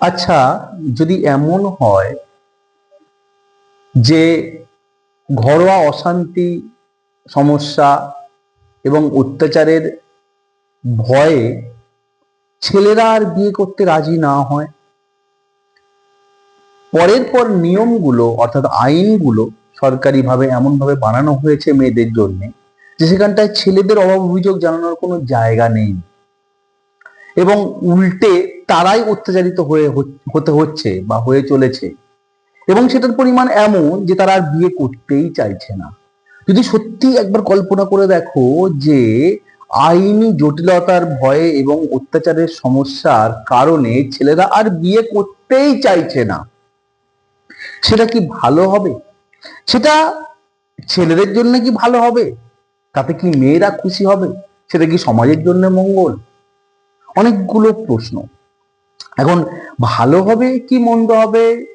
আচ্ছা যদি এমন হয় যে ঘরোয়া অশান্তি, সমস্যা এবং অত্যাচারের ভয়ে ছেলেরা আর বিয়ে করতে রাজি না হয়, পরের পর নিয়মগুলো অর্থাৎ আইনগুলো সরকারিভাবে এমনভাবে বানানো হয়েছে মেয়েদের জন্য যে সেখানটায় ছেলেদের অভাব অভিযোগ জানানোর কোনো জায়গা নেই। এবং উল্টে তারাই অত্যাচারিত হয়ে হতে হচ্ছে বা হয়ে চলেছে। এবং সেটার পরিমাণ এমন যে তারা আর বিয়ে করতেই চাইছে না। যদি সত্যি একবার কল্পনা করে দেখো যে আইনি জটিলতার ভয়ে এবং অত্যাচারের সমস্যার কারণে ছেলেরা আর বিয়ে করতেই চাইছে না, সেটা কি ভালো হবে? সেটা ছেলেদের জন্য কি ভালো হবে? তাতে কি মেয়েরা খুশি হবে? সেটা কি সমাজের জন্য মঙ্গল? অনেকগুলো প্রশ্ন। এখন, ভালো হবে কি মন্দ হবে?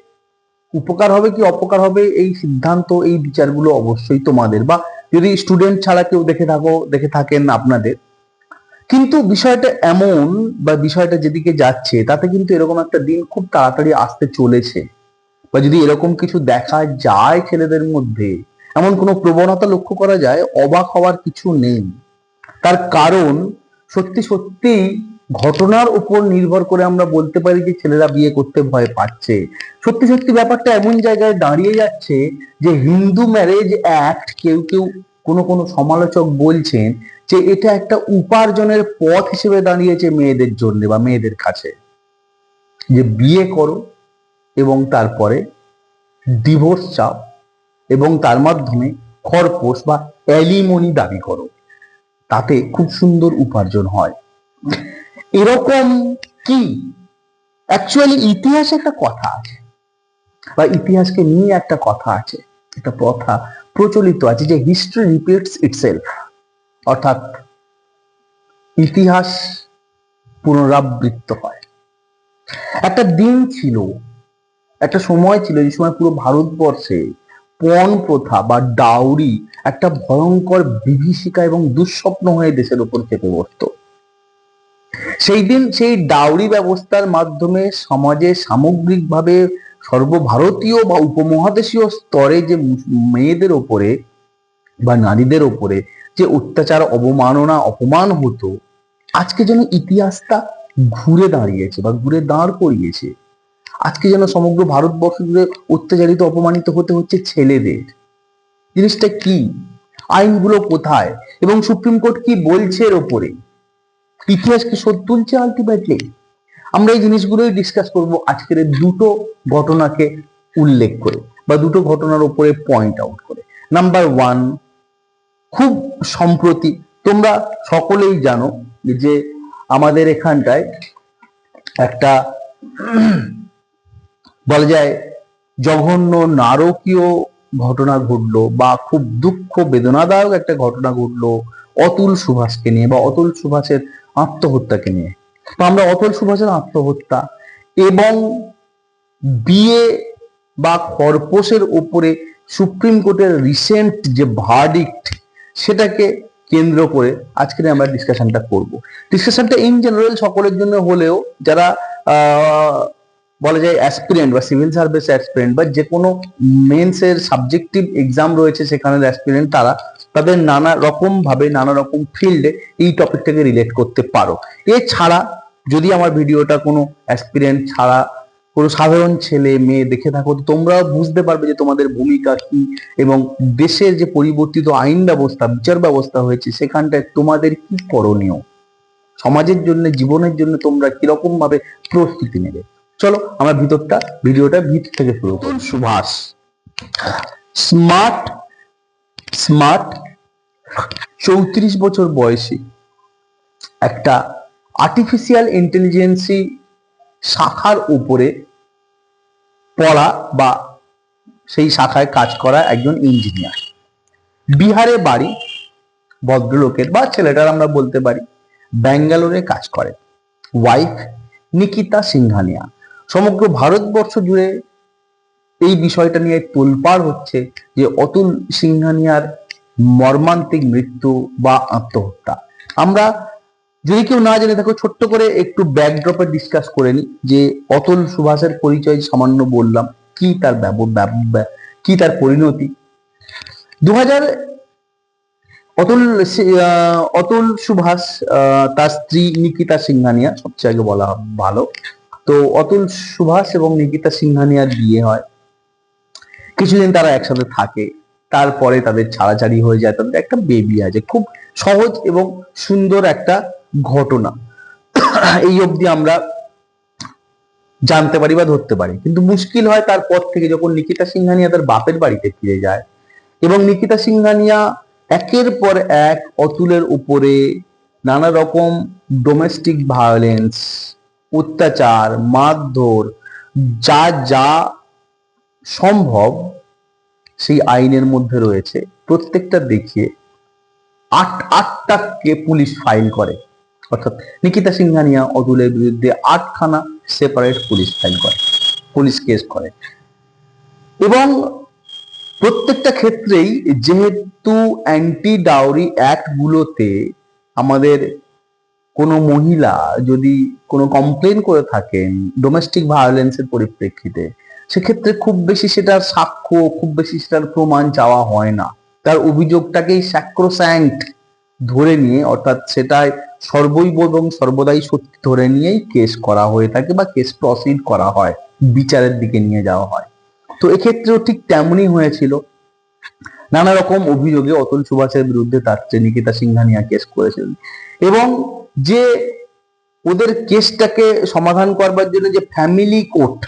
উপকার হবে কি অপকার হবে? এই সিদ্ধান্ত, এই বিচারগুলো অবশ্যই তোমাদের। বা যদি স্টুডেন্ট ছাড়া কেউ দেখে থাকো, দেখে থাকেন আপনাদের। কিন্তু বিষয়টা এমন, বা বিষয়টা যেদিকে যাচ্ছে, তাতে কিন্তু এরকম একটা দিন খুব তাড়াতাড়ি আসতে চলেছে। বা যদি এরকম কিছু দেখা যায় ছেলেদের মধ্যে, এমন কোনো প্রবণতা লক্ষ্য করা যায়, অবাক হওয়ার কিছু নেই। তার কারণ সত্যি সত্যি ঘটনার উপর নির্ভর করে আমরা বলতে পারি যে ছেলেরা বিয়ে করতে ভয় পাচ্ছে। সত্যি সত্যি ব্যাপারটা এমন জায়গায় দাঁড়িয়ে যাচ্ছে যে হিন্দু ম্যারেজ অ্যাক্ট কেউ কেউ কোনো কোনো সমালোচক বলছেন যে এটা একটা উপার্জনের পথ হিসেবে দাঁড়িয়েছে মেয়েদের জন্য বা মেয়েদের কাছে। যে বিয়ে করো এবং তারপরে ডিভোর্স চাও এবং তার মাধ্যমে খরপোশ বা অ্যালিমনি দাবি করো। তাতে খুব সুন্দর উপার্জন হয়। এরকম কি? অ্যাকচুয়ালি ইতিহাসে একটা কথা আছে। বা ইতিহাসকে নিয়ে একটা কথা আছে। একটা প্রথা প্রচলিত আছে যে হিস্ট্রি রিপিটস ইটসেলফ অর্থাৎ ইতিহাস পুনরাবৃত্ত হয়। একটা দিন ছিল, একটা সময় ছিল, যে সময় পুরো ভারতবর্ষে পণ প্রথা বা ডাউরি একটা ভয়ঙ্কর বিভীষিকা এবং দুঃস্বপ্ন হয়ে দেশের উপর চেপে বসতো সেই দিন সেই ডাউরি ব্যবস্থার মাধ্যমে সমাজে সামগ্রিকভাবে সর্বভারতীয় বা উপমহাদেশীয় স্তরে যে মেয়েদের ওপরে বা নারীদের ওপরে যে অত্যাচার, অবমাননা, অপমান হতো, আজকে যেন ইতিহাসটা ঘুরে দাঁড়িয়েছে বা ঘুরে দাঁড় করিয়েছে। আজকে যেন সমগ্র ভারতবর্ষ জুড়ে অত্যাচারিত, অপমানিত হতে হচ্ছে ছেলেদের। জিনিসটা কি? আইনগুলো কোথায়? এবং সুপ্রিম কোর্ট কি বলছে এর ওপরে? ইতিহাস কি শোধ তুলছে আলটিমেটলি আমরা এই জিনিসগুলোই ডিসকাস করব আজকের দুটো ঘটনাকে উল্লেখ করে বা দুটো ঘটনার উপরে পয়েন্ট আউট করে। নাম্বার ওয়ান খুব সম্প্রতি তোমরা সকলেই জানো যে আমাদের এখানটায় একটা বলা যায় জঘন্য নারকীয় ঘটনা ঘটলো বা খুব দুঃখ বেদনাদায়ক একটা ঘটনা ঘটলো অতুল সুভাষকে নিয়ে বা অতুল সুভাষের আত্মহত্যাকে নিয়ে। তো আমরা অটল সুভাষের আত্মহত্যা এবং বিয়ে বা কর্পোসের উপরে সুপ্রিম কোর্টের রিসেন্ট যে ভার্ডিক্ট সেটাকে কেন্দ্র করে আজকে আমরা ডিসকাশনটা করব। ডিসকাশনটা ইন জেনারেল সকলের জন্য হলেও যারা বলা যায় অ্যাসপিরেন্ট বা সিভিল সার্ভিস অ্যাসপিরেন্ট বা যে কোনো মেন্সের সাবজেক্টিভ এক্সাম রয়েছে সেখানে অ্যাসপিরেন্ট তারা তাদের নানা রকম ভাবে নানা রকম ফিল্ডে এই টপিকটাকে রিলেট করতে পারো। এছাড়া যদি আমার ভিডিওটা কোনো অ্যাসপিরেন্ট ছাড়া কোনো সাধারণ ছেলে মেয়ে দেখে থাকো তো তোমরাও বুঝতে পারবে যে তোমাদের ভূমিকা কি এবং দেশের যে পরিবর্তিত আইন ব্যবস্থা বিচার ব্যবস্থা হয়েছে সেখানটায় তোমাদের কি করণীয়? সমাজের জন্য জীবনের জন্য তোমরা কীরকম ভাবে প্রস্তুতি নেবে? চলো আমরা ভিতরটা ভিডিওটা ভিতর থেকে শুরু করি। সুভাষ। স্মার্ট স্মার্ট চৌত্রিশ বছর বয়সী একটা আর্টিফিশিয়াল ইন্টেলিজেন্সি শাখার উপরে পড়া বা সেই শাখায় কাজ করা একজন ইঞ্জিনিয়ার বিহারে বাড়ি, ভদ্রলোকের বা ছেলেটার আমরা বলতে পারি। ব্যাঙ্গালোরে কাজ করে ওয়াইফ নিকিতা সিংহানিয়া। সমগ্র ভারতবর্ষ জুড়ে এই বিষয়টা নিয়ে তোলপাড় হচ্ছে যে অতুল সিংহানিয়ার মর্মান্তিক মৃত্যু বা আত্মহত্যা। আমরা যদি কেউ না জেনে থাকো, ছোট্ট করে একটু ব্যাকড্রপে ডিসকাস করে নি যে অতুল সুভাষের পরিচয় সামান্য বললাম, কি তার কি তার পরিণতি? দু হাজার অতুল অতুল সুভাষ তার স্ত্রী নিকিতা সিংহানিয়া, সবচেয়ে আগে বলা ভালো। তো অতুল সুভাষ এবং নিকিতা সিংহানিয়ার বিয়ে হয় কিছুদিন তারা একসাথে থাকে, তারপরে তাদের ছাড়াছাড়ি হয়ে যায়, তাদের একটা বেবি আছে, খুব সহজ এবং সুন্দর একটা ঘটনা। এই অবধি আমরা জানতে পারি বা ধরতে পারি। কিন্তু মুশকিল হয় তারপর থেকে যখন নিকিতা সিংহানিয়া তার বাপের বাড়িতে ফিরে যায় এবং নিকিতা সিংহানিয়া একের পর এক অতুলের উপরে নানা রকম ডোমেস্টিক ভায়োলেন্স অত্যাচার, মারধর, যা যা সম্ভব সেই আইনের মধ্যে রয়েছে। প্রত্যেকটা দেখিয়ে আট, আটটা কে পুলিশ ফাইল করে। অর্থাৎ নিকিতা সিংহানিয়া, অতুলের বিরুদ্ধে আটখানা সেপারেট পুলিশ ফাইল করে, পুলিশ কেস করে। এবং প্রত্যেকটা ক্ষেত্রেই যেহেতু অ্যান্টি ডাউরি অ্যাক্ট গুলোতে আমাদের কোনো মহিলা যদি কোনো কমপ্লেন করে থাকেন ডোমেস্টিক ভায়োলেন্সের পরিপ্রেক্ষিতে সেক্ষেত্রে খুব বেশি সেটার সাক্ষ্য, খুব বেশি সেটার প্রমাণ চাওয়া হয় না। তার অভিযোগটাকেই স্যাক্রোস্যাঙ্ক্ট ধরে নিয়ে, অর্থাৎ সেটাই সর্বৈব এবং সর্বদাই সত্যি ধরে নিয়েই কেস করা হয়ে থাকে বা কেস প্রসিড করা হয়, বিচারের দিকে নিয়ে যাওয়া হয়। তো এক্ষেত্রেও ঠিক তেমনই হয়েছিল। নানা রকম অভিযোগে অতুল সুভাষের বিরুদ্ধে তার চেয়ে নিকিতা সিংহানিয়া কেস করেছিলেন। এবং যে ওদের কেসটাকে সমাধান করবার জন্য যে ফ্যামিলি কোর্ট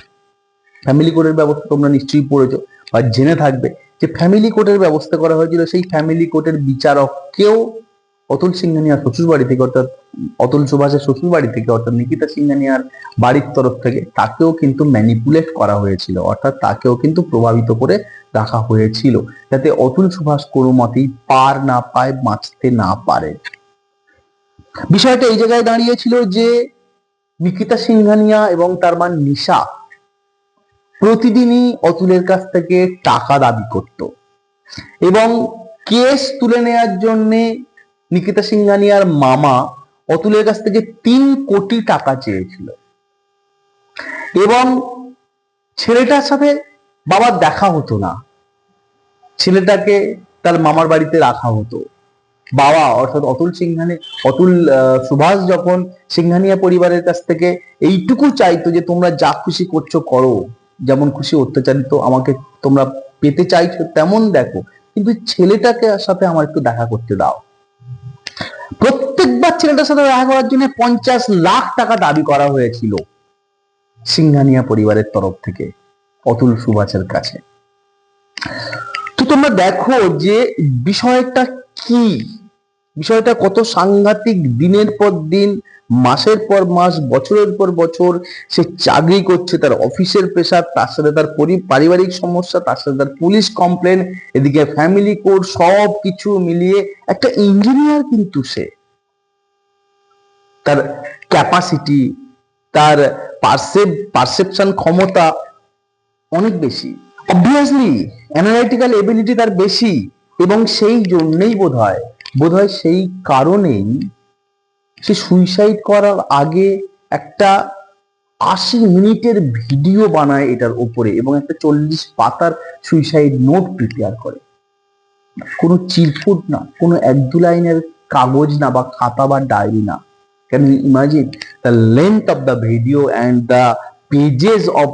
ফ্যামিলি কোর্টের ব্যবস্থা তোমরা নিশ্চয়ই পড়েছো বা জেনে থাকবে যে ফ্যামিলি কোর্টের ব্যবস্থা করা হয়েছিল। সেই ফ্যামিলি কোর্টের বিচারককেও অতুল সিংহানিয়ার শ্বশুর বাড়ি থেকে অর্থাৎ অতুল সুভাষের শ্বশুর বাড়ি থেকে অর্থাৎ নিকিতা সিংহানিয়ার বাড়ির তরফ থেকে তাকেও কিন্তু ম্যানিপুলেট করা হয়েছিল। অর্থাৎ তাকেও কিন্তু প্রভাবিত করে রাখা হয়েছিল। যাতে অতুল সুভাষ কোনো মতেই পার না পায়, বাঁচতে না পারে। বিষয়টা এই জায়গায় দাঁড়িয়েছিল যে নিকিতা সিংহানিয়া এবং তার মা নিশা প্রতিদিনই অতুলের কাছ থেকে টাকা দাবি করত। এবং কেস তুলে নেয়ার জন্যে নিকিতা সিংহানিয়ার মামা অতুলের কাছ থেকে তিন কোটি টাকা চেয়েছিল। এবং ছেলেটার সাথে বাবার দেখা হতো না। ছেলেটাকে তার মামার বাড়িতে রাখা হতো। বাবা, অর্থাৎ অতুল সিংহানি অতুল সুভাষ যখন সিংহানিয়া পরিবারের কাছ থেকে এইটুকু চাইতো যে তোমরা যা খুশি করছ করো। যেমন খুশি অত্যাচারিত, আমাকে তোমরা পেতে চাইছো তেমন দেখো, কিন্তু ছেলেটাকে সাথে আমার একটু দেখা করতে দাও। প্রত্যেকবার ছেলেটার সাথে দেখা করার জন্য পঞ্চাশ লাখ টাকা দাবি করা হয়েছিল সিংহানিয়া পরিবারের তরফ থেকে, অতুল সুভাষের কাছে। তো তোমরা দেখো যে বিষয়টা কি? বিষয়টা কত সাংঘাতিক, দিনের পর দিন মাসের পর মাস, বছরের পর বছর সে চাকরি করছে, তার অফিসের প্রেশার তার সাথে তার পরি- পারিবারিক সমস্যা, তার সাথে তার পুলিশ কমপ্লেন এদিকে ফ্যামিলি কোড সব কিছু মিলিয়ে একটা ইঞ্জিনিয়ার কিন্তু সে। তার ক্যাপাসিটি তার পারসেপ পারসেপশন ক্ষমতা অনেক বেশি। অবভিয়াসলি অ্যানালাইটিক্যাল এবিলিটি তার বেশি এবং সেই জন্যেই বোধ হয় বোধ হয় সেই কারণেই সে সুইসাইড করার আগে একটা আশি মিনিটের ভিডিও বানায় এটার উপরে এবং একটা চল্লিশ পাতার সুইসাইড নোট প্রিপেয়ার করে। কোনো চিরফুট না, কোনো এক দু লাইনের কাগজ না বা খাতা বা ডায়েরি না। Can you imagine the length of the video and the pages of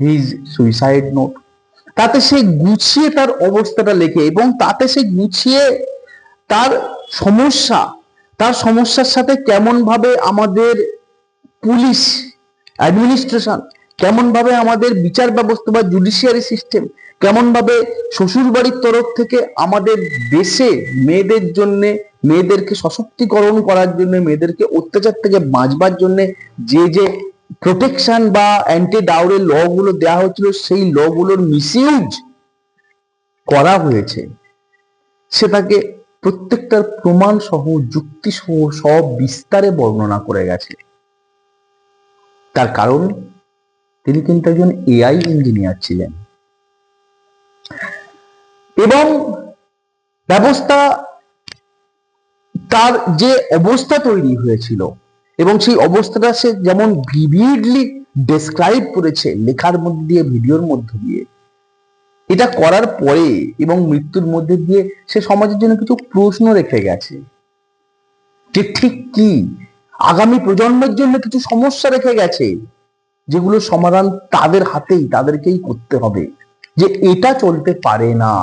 his suicide note তাতে সে গুছিয়ে তার অবস্থাটা লেখে এবং তাতে সে গুছিয়ে তার সমস্যা তার সমস্যার সাথে কেমন ভাবে আমাদের পুলিশ অ্যাডমিনিস্ট্রেশন কেমন ভাবে আমাদের বিচার ব্যবস্থা বা জুডিশিয়ারি সিস্টেম কেমন ভাবে শ্বশুর বাড়ির তরফ থেকে আমাদের দেশে মেয়েদের জন্য, মেয়েদেরকে সশক্তিকরণ করার জন্য, মেয়েদেরকে অত্যাচার থেকে বাঁচবার জন্য যে যে প্রোটেকশন বা অ্যান্টি ডাউরের ল গুলো দেওয়া হয়েছিল, সেই ল গুলোর মিসইউজ করা হয়েছে। সেটাকে প্রত্যেকটার প্রমাণ সহ যুক্তি সহ সব বিস্তারে বর্ণনা করে গেছে। তার কারণ, তিনি কিন্তু একজন এআই ইঞ্জিনিয়ার ছিলেন। এবং ব্যবস্থা, তার যে অবস্থা তৈরি হয়েছিল এবং সেই অবস্থাটা সে যেমন ভিভিডলি ডেসক্রাইব করেছে লেখার মধ্যে দিয়ে, ভিডিওর মধ্যে দিয়ে এটা করার পরে এবং মৃত্যুর মধ্যে দিয়ে সে সমাজের জন্য কিছু প্রশ্ন রেখে গেছে যে ঠিক কি? আগামী প্রজন্মের জন্য কিছু সমস্যা রেখে গেছে যেগুলো সমাধান তাদের হাতেই, তাদেরকেই করতে হবে যে এটা চলতে পারে না।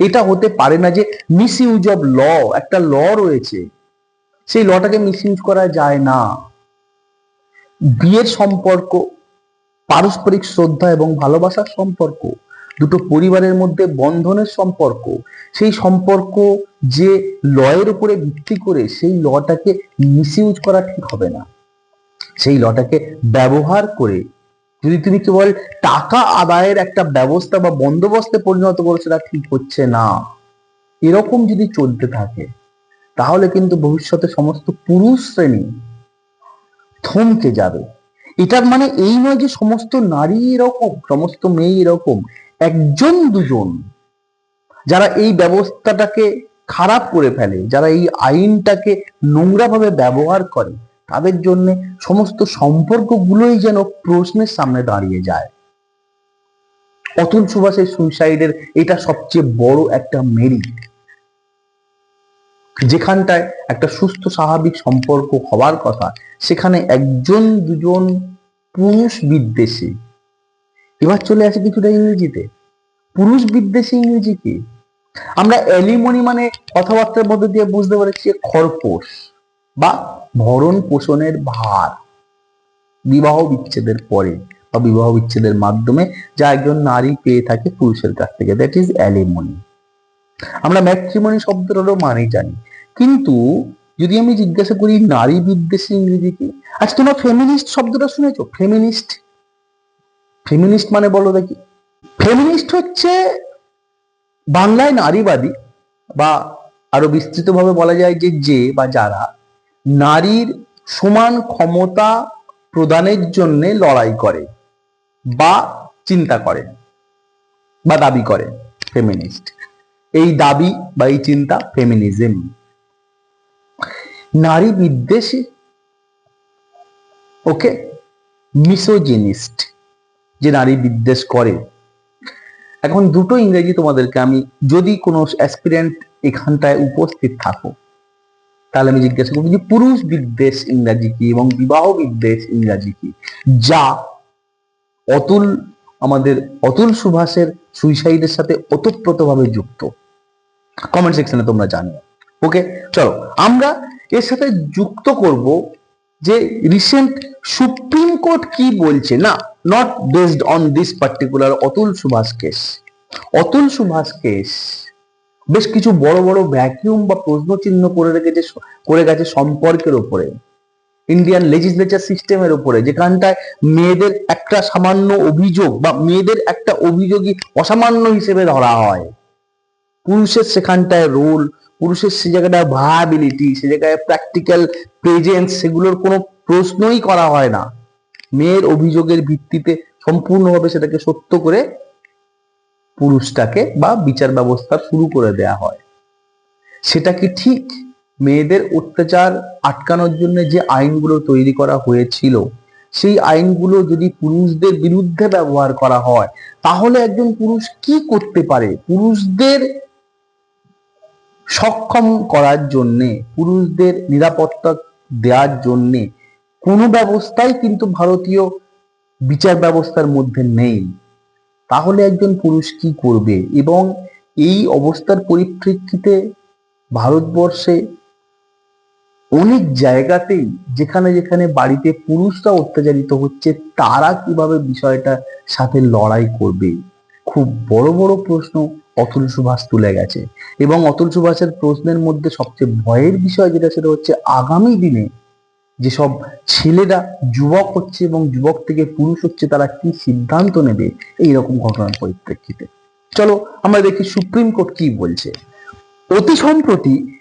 এটা হতে পারে না যে মিস ইউজ অব ল একটা ল রয়েছে, সেই লটাকে মিস ইউজ করা যায় না। বিয়ের সম্পর্ক, পারস্পরিক শ্রদ্ধা এবং ভালোবাসার সম্পর্ক দুটো পরিবারের মধ্যে বন্ধনের সম্পর্ক। সেই সম্পর্ক যে লয়ের উপরে ভিত্তি করে সেই লটাকে মিস ইউজ করা ঠিক হবে না। সেই লটাকে ব্যবহার করে যদি তুমি কেবল টাকা আদায়ের একটা ব্যবস্থা বা বন্দোবস্তে পরিণত করো সেটা ঠিক হচ্ছে না। এরকম যদি চলতে থাকে, তাহলে কিন্তু ভবিষ্যতে সমস্ত পুরুষ শ্রেণি থমকে যাবে। এটার মানে এই নয় যে সমস্ত নারী এরকম, সমস্ত মেয়ে এরকম। একজন দুজন যারা এই ব্যবস্থাটাকে খারাপ করে ফেলে, যারা এই আইনটাকে নোংরাভাবে ব্যবহার করে, তাদের জন্য সমস্ত সম্পর্কগুলোই যেন প্রশ্নের সামনে দাঁড়িয়ে যায়। অতুল সুভাষের সুইসাইডের এটা সবচেয়ে বড় একটা মেরিট যেখানটায় একটা সুস্থ স্বাভাবিক সম্পর্ক হওয়ার কথা, সেখানে একজন দুজন পুরুষ বিদ্বেষী এবার চলে আসে কিছুটা ইংরেজিতে। পুরুষ বিদ্বেষী ইংরেজি কি? আমরা অ্যালিমনি মানে কথাবার্তার মধ্যে দিয়ে বুঝতে পারছি যে খরপোশ বা ভরণ পোষণের ভার। বিবাহ বিচ্ছেদের পরে বা বিবাহ বিচ্ছেদের মাধ্যমে যা একজন নারী পেয়ে থাকে পুরুষের কাছ থেকে। That is alimony. আমরা ম্যাট্রিমনি শব্দটারও মানে জানি। কিন্তু যদি আমি জিজ্ঞাসা করি নারী বিদ্বেষী ইংরেজি কি? আচ্ছা তোমরা ফেমিনিস্ট শব্দটা শুনেছো? ফেমিনিস্ট ফেমিনিস্ট মানে বলো দেখি। ফেমিনিস্ট হচ্ছে বাংলায় নারীবাদী বা আরও বিস্তৃতভাবে বলা যায় যে যে বা যারা নারীর সমান ক্ষমতা প্রদানের জন্য লড়াই করে বা চিন্তা করে বা দাবি করে ফেমিনিস্ট। এই দাবি বা এই চিন্তা ফেমিনিজম। নারী বিদ্বেষী, ওকে? মিসোজিনিস্ট। যে নারী বিদ্বেষ করে। এখন দুটো ইংরেজি তোমাদেরকে আমি যদি কোনো অ্যাসপিরেন্ট এখানটায় উপস্থিত থাকো, তাহলে আমি জিজ্ঞাসা করব যে পুরুষ বিদ্বেষ ইংরাজি কি এবং বিবাহ বিদ্বেষ ইংরাজি কি? যা অতুল, আমাদের অতুল সুভাষের সুইসাইডের সাথে ওতপ্রোতভাবে যুক্ত। কমেন্ট সেকশনে তোমরা জানো ওকে চলো, আমরা এর সাথে যুক্ত করব যে রিসেন্ট সুপ্রিম কোর্ট কি বলছে? না not based on this particular Atul Subhash case. Atul Subhash case বেশ কিছু বড় বড় ভ্যাকিউম বা প্রশ্ন চিহ্ন করে রেখেছে, করে গেছে সম্পর্কের উপরে। ইন্ডিয়ান লেজিসলেচার সিস্টেমের উপরে, যেখানটায় মেয়েদের একটা সামান্য অভিযোগ বা মেয়েদের একটা অভিযোগই অসামান্য হিসেবে ধরা হয়। পুরুষের সেখানটায় রোল পুরুষের সে জায়গাটা ভায়াবিলিটি সে জায়গায় প্র্যাকটিক্যাল প্রেজেন্স সেগুলোর কোনো প্রশ্নই করা হয় না। মেয়ের অভিযোগের ভিত্তিতে সম্পূর্ণভাবে সেটাকে সত্য করে পুরুষটাকে বা বিচার ব্যবস্থা শুরু করে দেয়া হয়। সেটা কি ঠিক? মেয়েদের অত্যাচার আটকানোর জন্য যে আইনগুলো তৈরি করা হয়েছিল, সেই আইনগুলো যদি পুরুষদের বিরুদ্ধে ব্যবহার করা হয়, তাহলে একজন পুরুষ কি করতে পারে? পুরুষদের সক্ষম করার জন্যে, পুরুষদের নিরাপত্তা দেওয়ার জন্যে কোনো ব্যবস্থাই কিন্তু ভারতীয় বিচার ব্যবস্থার মধ্যে নেই। তাহলে একজন পুরুষ কি করবে? এবং এই অবস্থার পরিপ্রেক্ষিতে ভারতবর্ষে অনেক জায়গাতেই যেখানে যেখানে বাড়িতে পুরুষরা অত্যাচারিত হচ্ছে, তারা কীভাবে বিষয়টা সাথে লড়াই করবে? খুব বড় বড় প্রশ্ন অতুল সুভাষ তুলে গেছে। এবং অতুল সুভাষের প্রশ্নের মধ্যে সবচেয়ে ভয়ের বিষয় যেটা, সেটা হচ্ছে আগামী দিনে যেসব ছেলেরা যুবক হচ্ছে এবং যুবক থেকে পুরুষ হচ্ছে, তারা কি সিদ্ধান্ত নেবে? এইরকম ঘটনার পরিপ্রেক্ষিতে। চলো আমরা দেখি সুপ্রিম কোর্ট কি বলছে। অতি সম্প্রতি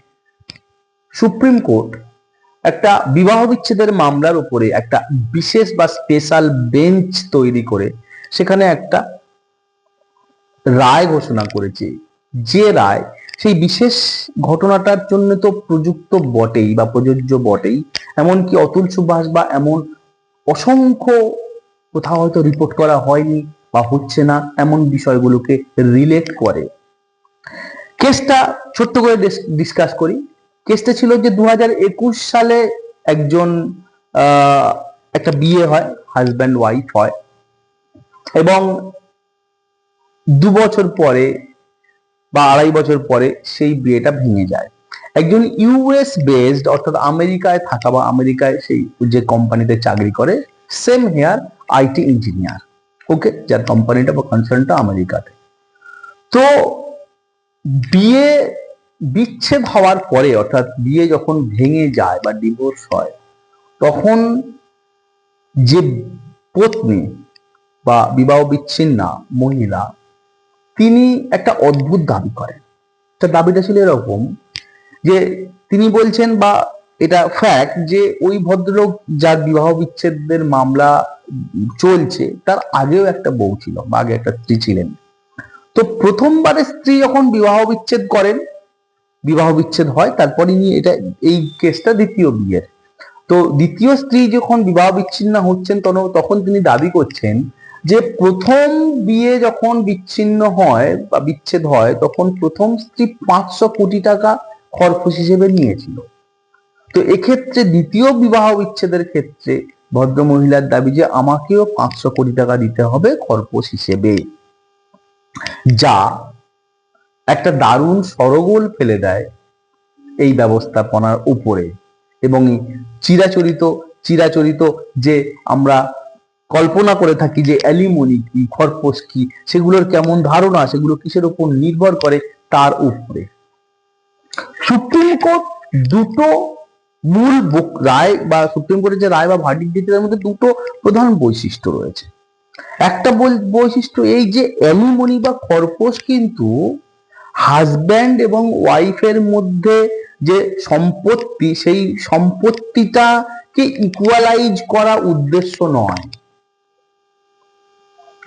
সুপ্রিম কোর্ট একটা বিবাহ বিচ্ছেদের মামলার উপরে একটা বিশেষ বা স্পেশাল বেঞ্চ তৈরি করে, সেখানে একটা রায় ঘোষণা করেছে। যে রায়, সেই বিশেষ ঘটনাটার জন্য তো প্রযুক্ত বটেই বা প্রযোজ্য বটেই। এমনকি অতুল সুভাষ বা এমন অসংখ্য কোথাও হয়তো রিপোর্ট করা হয়নি বা হচ্ছে না, এমন বিষয়গুলোকে রিলেট করে। কেসটা ছোট্ট করে ডিসকাস করি। কেসটা ছিল যে দু সালে একজন একটা বিয়ে হয় হাজব্যান্ড ওয়াইফ হয়। এবং দু বছর পরে বা আড়াই বছর পরে সেই বিয়েটা ভেঙে যায়। একজন ইউএস বেসড অর্থাৎ আমেরিকায় থাকা বা আমেরিকায় সেই যে কোম্পানিতে চাকরি করে same here IT engineer okay যার কোম্পানিটা বা কনসার্নটা আমেরিকাতে। তো বিয়ে বিচ্ছেদ হওয়ার পরে, অর্থাৎ বিয়ে যখন ভেঙে যায় বা ডিভোর্স হয়, তখন যে পত্নী বা বিবাহ বিচ্ছিন্না মহিলা তিনি একটা অদ্ভুত দাবি করেন। তার দাবিটা ছিল এরকম যে তিনি বলছেন বা এটা ফ্যাক্ট যে ওই ভদ্রলোক যার বিবাহ বিচ্ছেদের মামলা চলছে, তার আগেও একটা বউ ছিল, বা আগে একটা স্ত্রী ছিলেন। তো প্রথমবারে স্ত্রী যখন বিবাহ বিচ্ছেদ করেন, বিবাহ বিচ্ছেদ হয় তারপরে নিয়ে এটা, এই কেসটা দ্বিতীয় বিয়ের। তো দ্বিতীয় স্ত্রী যখন বিবাহ বিচ্ছিন্ন হচ্ছেন, তখন- তখন তিনি দাবি করছেন যে প্রথম বিয়ে যখন বিচ্ছিন্ন হয় বা বিচ্ছেদ হয়, তখন প্রথম স্ত্রী পাঁচশো কোটি টাকা খরচ হিসেবে নিয়েছিল। তো এক্ষেত্রে দ্বিতীয় বিবাহ বিচ্ছেদের ক্ষেত্রে ভদ্র মহিলার দাবি যে আমাকেও পাঁচশো কোটি টাকা দিতে হবে খরপোশ হিসেবে। যা একটা দারুণ সরগোল ফেলে দেয় এই ব্যবস্থাপনার উপরে। এবং চিরাচরিত চিরাচরিত যে আমরা কল্পনা করে থাকি যে অ্যালিমনি কি খরপোশ কি, সেগুলোর কেমন ধারণা, সেগুলো কিসের উপর নির্ভর করে তার উপরে। সুপ্রিম কোর্ট দুটো মূল রায় বা সুপ্রিম কোর্টের যে রায় বা ভার্ডিক দিতে, তার মধ্যে দুটো প্রধান বৈশিষ্ট্য রয়েছে। একটা বৈশিষ্ট্য এই যে অ্যালিমনি বা খরপোশ কিন্তু হাজব্যান্ড এবং ওয়াইফের মধ্যে যে সম্পত্তি, সেই সম্পত্তিটাকে ইকুয়ালাইজ করা উদ্দেশ্য নয়।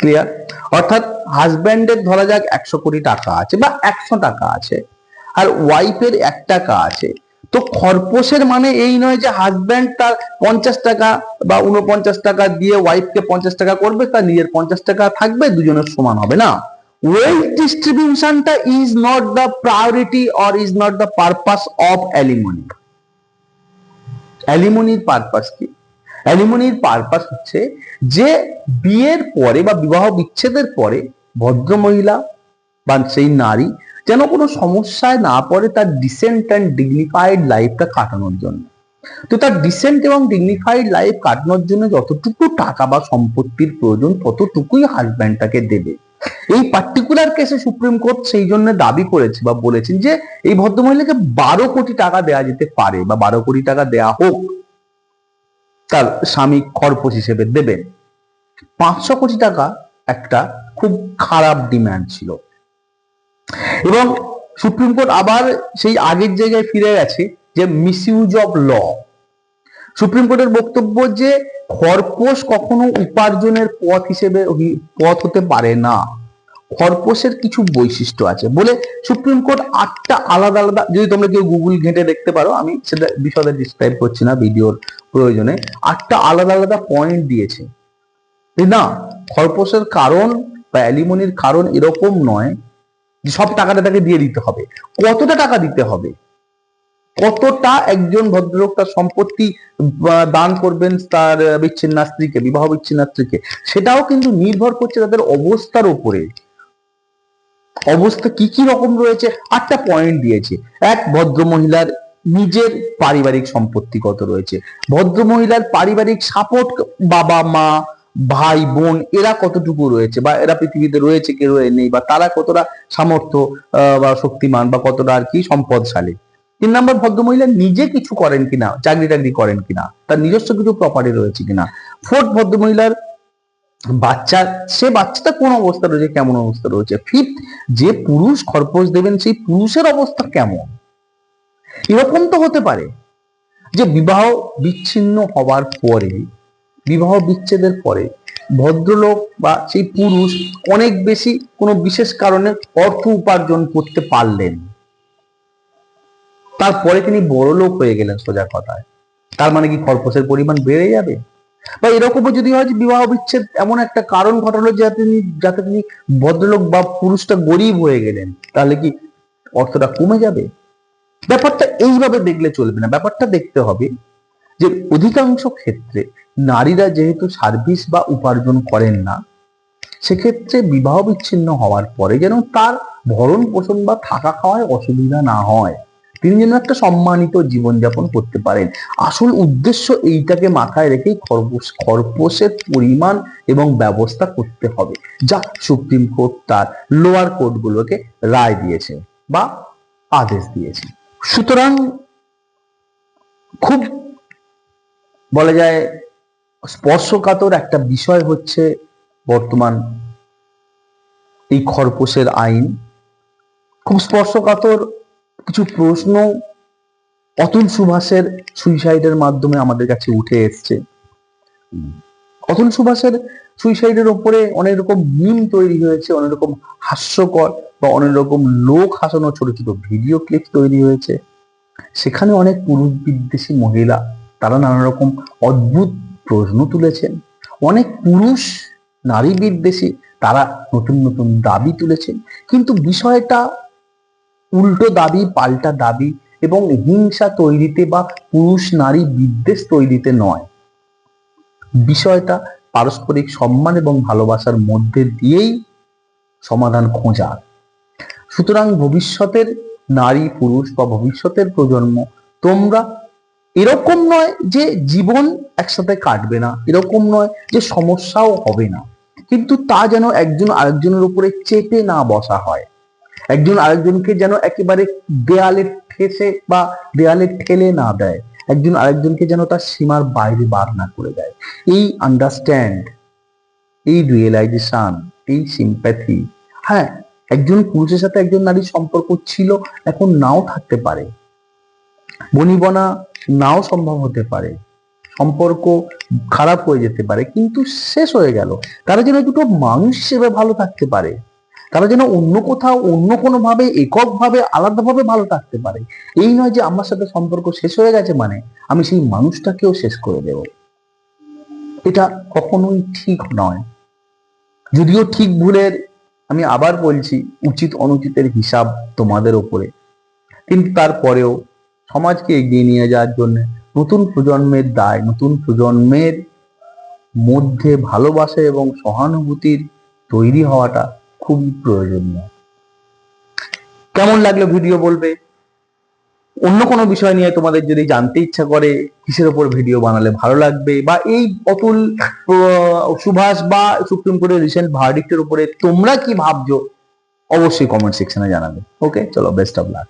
ক্লিয়ার অর্থাৎ হাজব্যান্ডের ধরা যাক একশো কোটি টাকা আছে বা একশো টাকা আছে, আর ওয়াইফের এক টাকা আছে। তো খরপোশের মানে এই নয় যে হাজব্যান্ড তার পঞ্চাশ টাকা বা উনপঞ্চাশ টাকা দিয়ে ওয়াইফকে পঞ্চাশ টাকা করবে, তার নিজের পঞ্চাশ টাকা থাকবে, দুজনের সমান হবে না। Wealth ডিস্ট্রিবিউশনটা is not the priority or is not the purpose of alimony অ্যালিমনির purpose কি? অ্যালিমনির পারপাস হচ্ছে যে বিয়ের পরে বা বিবাহ বিচ্ছেদের পরে ভদ্র মহিলা বা সেই নারী যেন কোনো সমস্যায় না পড়ে তার ডিসেন্ট অ্যান্ড ডিগনিফাইড লাইফটা কাটানোর জন্য। তো তার ডিসেন্ট এবং ডিগনিফাইড লাইফ কাটানোর জন্য যতটুকু টাকা বা সম্পত্তির প্রয়োজন ততটুকুই হাজব্যান্ডটাকে দেবে। এই পার্টিকুলার কেসে সুপ্রিম কোর্ট সেই জন্য দাবি করেছে বা বলেছেন যে এই ভদ্রমহিলাকে বারো কোটি টাকা দেওয়া যেতে পারে বা বারো কোটি টাকা দেয়া হোক। তার স্বামী খরপোশ হিসেবে দেবেন। পাঁচশো কোটি টাকা একটা খুব খারাপ ডিমান্ড ছিল। এবং সুপ্রিম কোর্ট আবার সেই আগের জায়গায় ফিরে গেছে যে মিসইউজ অফ ল সুপ্রিম কোর্টের বক্তব্য যে খরপোশ কখনো উপার্জনের পথ হিসেবে পথ হতে পারে না। খরপোশের কিছু বৈশিষ্ট্য আছে। বলে সুপ্রিম কোর্ট আটটা আলাদা আলাদা যদি তোমরা কেউ গুগল ঘেঁটে দেখতে পারো, আমি সেটা বিশদে ডিসক্রাইব করছি না, ভিডিওর প্রয়োজনে আটটা আলাদা আলাদা পয়েন্ট দিয়েছে। না, খরপোশের কারণ বা অ্যালিমনির কারণ এরকম নয় যে সব টাকাটা তাকে দিয়ে দিতে হবে। কতটা টাকা দিতে হবে? কতটা একজন ভদ্রলোক তার সম্পত্তি দান করবেন তার বিচ্ছিন্না স্ত্রীকে বিবাহ বিচ্ছিন্না স্ত্রীকে সেটাও কিন্তু নির্ভর করছে তাদের অবস্থার উপরে। অবস্থা কি কি রকম রয়েছে? আটটা পয়েন্ট দিয়েছে। এক ভদ্র মহিলার নিজের পারিবারিক সম্পত্তি কত রয়েছে? ভদ্র মহিলার পারিবারিক সাপোর্ট বাবা, মা, ভাই, বোন, এরা কতটুকু রয়েছে? বা এরা পৃথিবীতে রয়েছে কে রয়ে নেই? বা তারা কতটা সামর্থ্য বা শক্তিমান, বা কতটা আর কি সম্পদশালী? তিন নম্বর ভদ্রমহিলা নিজে কিছু করেন কিনা? চাকরি টাকরি করেন কিনা? তার নিজস্ব কিছু প্রপার্টি রয়েছে কিনা? ফোর্থ ভদ্রমহিলার বাচ্চা, সে বাচ্চাটা কোন অবস্থা রয়েছে? কেমন অবস্থা রয়েছে? ফিফথ যে পুরুষ খরপোশ দেবেন, সেই পুরুষের অবস্থা কেমন? এরকম তো হতে পারে যে বিবাহ বিচ্ছিন্ন হওয়ার পরে, বিবাহ বিচ্ছেদের পরে ভদ্রলোক বা সেই পুরুষ অনেক বেশি কোনো বিশেষ কারণে অর্থ উপার্জন করতে পারলেন। তারপরে তিনি বড় লোক হয়ে গেলেন সোজা কথায়। তার মানে কি খরপোশের পরিমাণ বেড়ে যাবে? বা এরকমও যদি হয় যে বিবাহ বিচ্ছেদ এমন একটা কারণ ঘটালো যাতে তিনি যাতে তিনি ভদ্রলোক বা পুরুষটা গরিব হয়ে গেলেন, তাহলে কি অর্থটা কমে যাবে? ব্যাপারটা এইভাবে দেখলে চলবে না। ব্যাপারটা দেখতে হবে যে অধিকাংশ ক্ষেত্রে নারীরা যেহেতু সার্ভিস বা উপার্জন করেন না, সেক্ষেত্রে বিবাহ বিচ্ছিন্ন হওয়ার পরে যেন তার ভরণ পোষণ বা থাকা খাওয়ায় অসুবিধা না হয়। তিনি যেন একটা সম্মানিত জীবনযাপন করতে পারেন। আসল উদ্দেশ্য এইটাকে মাথায় রেখেই খরগোশ খরপোশের পরিমাণ এবং ব্যবস্থা করতে হবে। যা সুপ্রিম কোর্ট তার লোয়ার কোর্টগুলোকে রায় দিয়েছে বা আদেশ দিয়েছে। সুতরাং খুব বলা যায় স্পর্শকাতর একটা বিষয় হচ্ছে বর্তমান এই খরপোশের আইন। খুব স্পর্শকাতর কিছু প্রশ্ন অতুল সুভাষের সুইসাইডের মাধ্যমে আমাদের কাছে উঠে এসছে। অতুল সুভাষের সুইসাইডের ওপরে অনেক রকম মিম তৈরি হয়েছে, অনেক রকম হাস্যকর বা অনেক রকম লোক হাসানো ছোট ছোট ভিডিও ক্লিপ তৈরি হয়েছে। সেখানে অনেক পুরুষ বিদ্বেষী মহিলা, তারা নানা রকম অদ্ভুত প্রশ্ন তুলেছেন। অনেক পুরুষ নারী বিদ্বেষী, তারা নতুন নতুন দাবি তুলেছেন। কিন্তু বিষয়টা উল্টো দাবি, পাল্টা দাবি এবং হিংসা তৈরিতে বা পুরুষ নারী বিদ্বেষ তৈরিতে নয়। বিষয়টা পারস্পরিক সম্মান এবং ভালোবাসার মধ্যে দিয়েই সমাধান খোঁজা। সুতরাং ভবিষ্যতের নারী, পুরুষ বা ভবিষ্যতের প্রজন্ম, তোমরা এরকম নয় যে জীবন একসাথে কাটবে না, এরকম নয় যে সমস্যাও হবে না। কিন্তু তা যেন একজন আরেকজনের উপরে চেপে না বসা হয়। একজন আরেকজনকে যেন একেবারে দেয়ালে ঠেসে বা দেয়ালে ঠেলে না দেয়। একজন আরেকজনকে যেন তার সীমার বাইরে বার না করে দেয়। এই আন্ডারস্ট্যান্ড এই রিয়েলাইজেশন এই সিম্প্যাথি হ্যাঁ একজন পুরুষের সাথে একজন নারীর সম্পর্ক ছিল, এখন নাও থাকতে পারে। বনিবনা, নাও সম্ভব হতে পারে। সম্পর্ক খারাপ হয়ে যেতে পারে, কিন্তু শেষ হয়ে গেল। তারা যেন দুটো মানুষ হিসেবে ভালো থাকতে পারে। তারা যেন অন্য কোথাও, অন্য কোনো ভাবে এককভাবে, আলাদাভাবে ভালো থাকতে পারে। এই নয় যে আমার সাথে সম্পর্ক শেষ হয়ে গেছে মানে আমি সেই মানুষটাকেও শেষ করে দেব। এটা কখনোই ঠিক নয়। যদিও ঠিক ভুলের আমি আবার বলছি, উচিত অনুচিতের হিসাব তোমাদের ওপরে। কিন্তু তারপরেও সমাজকে এগিয়ে নিয়ে যাওয়ার জন্য নতুন প্রজন্মের দায়, নতুন প্রজন্মের মধ্যে ভালোবাসা এবং সহানুভূতির তৈরি হওয়াটা খুবই প্রয়োজনীয়। কেমন লাগল ভিডিও বলবে? অন্য কোনো বিষয় নিয়ে তোমাদের যদি জানতে ইচ্ছা করে, কিসের ওপর ভিডিও বানালে ভালো লাগবে? বা এই অতুল সুভাষ বা সুপ্রিম কোর্টের রিসেন্ট ভার্ডিক্টের উপরে তোমরা কি ভাবছ? অবশ্যই কমেন্ট সেকশনে জানাবে। ওকে চলো বেস্ট অফ লাক